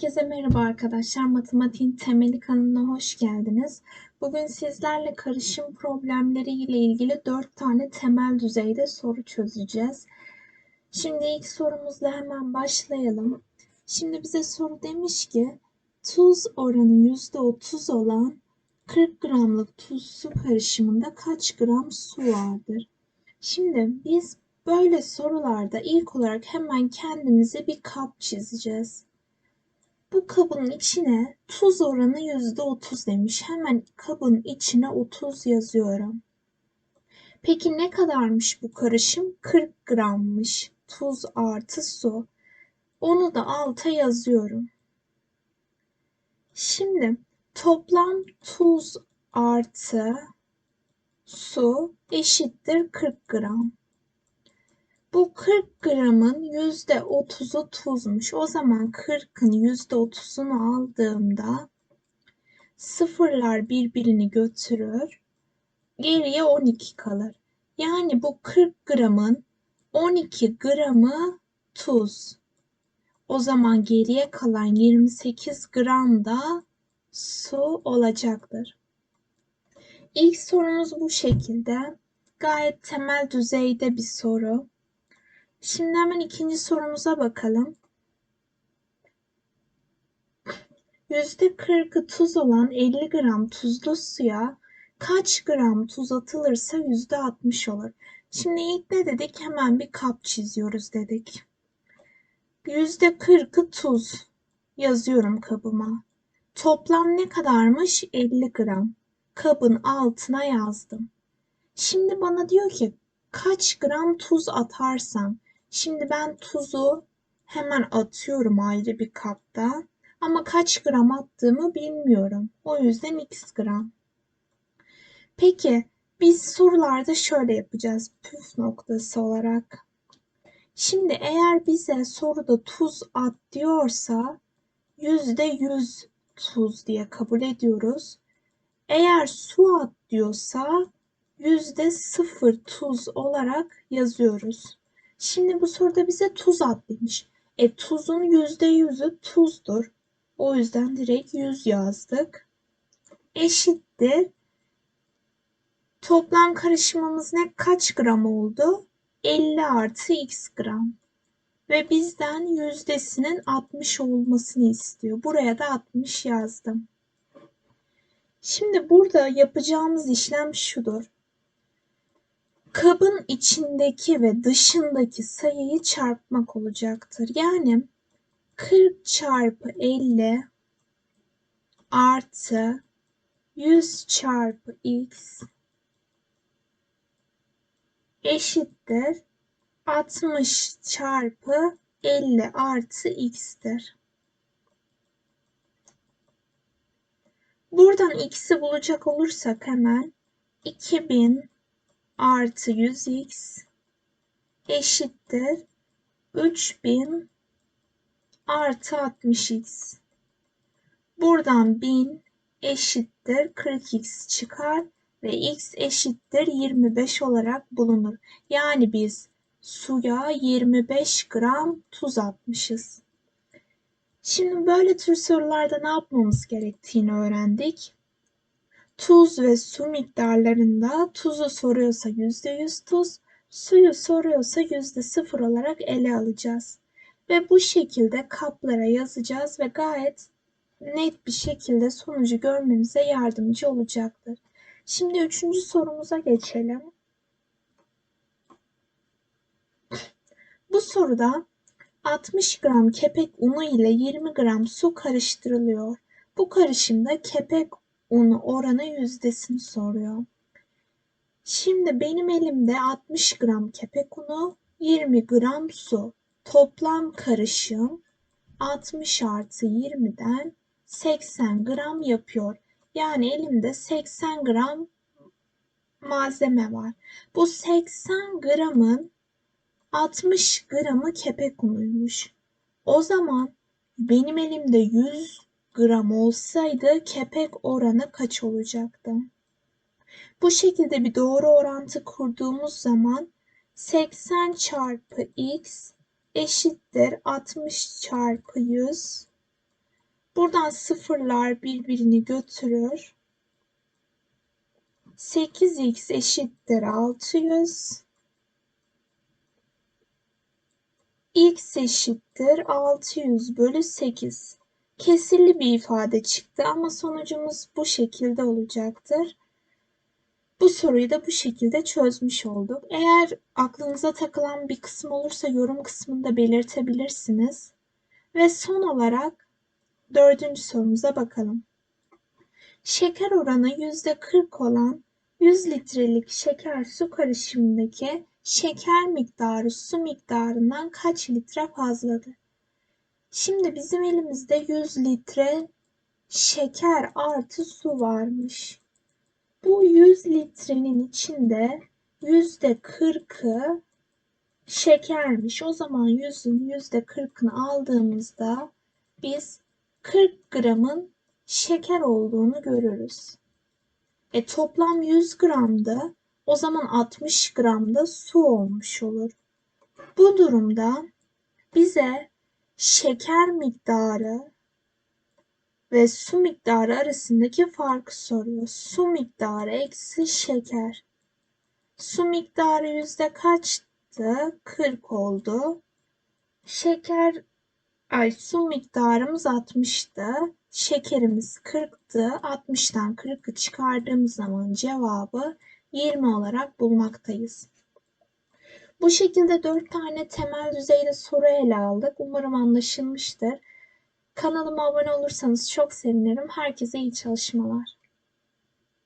Herkese merhaba arkadaşlar. Matematiğin temeli kanalına hoş geldiniz. Bugün sizlerle karışım problemleri ile ilgili 4 tane temel düzeyde soru çözeceğiz. Şimdi ilk sorumuzla hemen başlayalım. Şimdi bize soru demiş ki tuz oranı %30 olan 40 gramlık tuz su karışımında kaç gram su vardır? Şimdi biz böyle sorularda ilk olarak hemen kendimize bir kap çizeceğiz. Bu kabın içine tuz oranı yüzde otuz demiş. Hemen kabın içine 30 yazıyorum. Peki ne kadarmış bu karışım? 40 grammış. Tuz artı su. Onu da alta yazıyorum. Şimdi toplam tuz artı su eşittir 40 gram. Bu 40 gramın %30'u tuzmuş. O zaman 40'ın %30'unu aldığımda sıfırlar birbirini götürür. Geriye 12 kalır. Yani bu 40 gramın 12 gramı tuz. O zaman geriye kalan 28 gram da su olacaktır. İlk sorumuz bu şekilde. Gayet temel düzeyde bir soru. Şimdi hemen ikinci sorumuza bakalım. Yüzde kırkı tuz olan 50 gram tuzlu suya kaç gram tuz atılırsa yüzde 60 olur. Şimdi ilk ne dedik? Hemen bir kap çiziyoruz dedik. Yüzde kırkı tuz yazıyorum kabıma. Toplam ne kadarmış? 50 gram. Kabın altına yazdım. Şimdi bana diyor ki kaç gram tuz atarsam Şimdi ben tuzu hemen atıyorum ayrı bir kapta. Ama kaç gram attığımı bilmiyorum. O yüzden x gram. Peki biz sorularda şöyle yapacağız püf noktası olarak. Şimdi eğer bize soruda tuz at diyorsa yüzde yüz tuz diye kabul ediyoruz. Eğer su at diyorsa yüzde sıfır tuz olarak yazıyoruz. Şimdi bu soruda bize tuz at. E tuzun yüzde yüzü tuzdur. O yüzden direkt 100 yazdık. Eşittir. Toplam karışımımız ne? Kaç gram oldu? 50 artı x gram. Ve bizden yüzdesinin 60 olmasını istiyor. Buraya da 60 yazdım. Şimdi burada yapacağımız işlem şudur. Kabın içindeki ve dışındaki sayıyı çarpmak olacaktır. Yani 40 çarpı 50 artı 100 çarpı x eşittir 60 çarpı 50 artı x'tir. Buradan x'i bulacak olursak hemen 2000 artı 100x eşittir 3000 artı 60x. Buradan 1000 eşittir 40x çıkar ve x eşittir 25 olarak bulunur. Yani biz suya 25 gram tuz atmışız. Şimdi böyle tür sorularda ne yapmamız gerektiğini öğrendik tuz ve su miktarlarında tuzu soruyorsa %100 tuz, suyu soruyorsa %0 olarak ele alacağız. Ve bu şekilde kaplara yazacağız ve gayet net bir şekilde sonucu görmemize yardımcı olacaktır. Şimdi üçüncü sorumuza geçelim. Bu soruda 60 gram kepek unu ile 20 gram su karıştırılıyor. Bu karışımda kepek unu oranı yüzdesini soruyor. Şimdi benim elimde 60 gram kepek unu, 20 gram su. Toplam karışım 60 artı 20'den 80 gram yapıyor. Yani elimde 80 gram malzeme var. Bu 80 gramın 60 gramı kepek unuymuş. O zaman benim elimde 100 gram olsaydı kepek oranı kaç olacaktı? Bu şekilde bir doğru orantı kurduğumuz zaman 80 çarpı x eşittir 60 çarpı 100 Buradan sıfırlar birbirini götürür. 8x eşittir 600. x eşittir 600 bölü 8. Kesirli bir ifade çıktı ama sonucumuz bu şekilde olacaktır. Bu soruyu da bu şekilde çözmüş olduk. Eğer aklınıza takılan bir kısım olursa yorum kısmında belirtebilirsiniz. Ve son olarak dördüncü sorumuza bakalım. Şeker oranı %40 olan 100 litrelik şeker su karışımındaki şeker miktarı su miktarından kaç litre fazladır? Şimdi bizim elimizde 100 litre şeker artı su varmış. Bu 100 litrenin içinde yüzde 40'ı şekermiş. O zaman 100'ün yüzde 40'ını aldığımızda biz 40 gramın şeker olduğunu görürüz. E toplam 100 gramda o zaman 60 gramda su olmuş olur. Bu durumda bize şeker miktarı ve su miktarı arasındaki farkı soruyor. Su miktarı eksi şeker. Su miktarı yüzde kaçtı? 40 oldu. Şeker, ay su miktarımız 60'tı. Şekerimiz 40'tı. 60'tan 40'ı çıkardığımız zaman cevabı 20 olarak bulmaktayız. Bu şekilde 4 tane temel düzeyde soru ele aldık. Umarım anlaşılmıştır. Kanalıma abone olursanız çok sevinirim. Herkese iyi çalışmalar.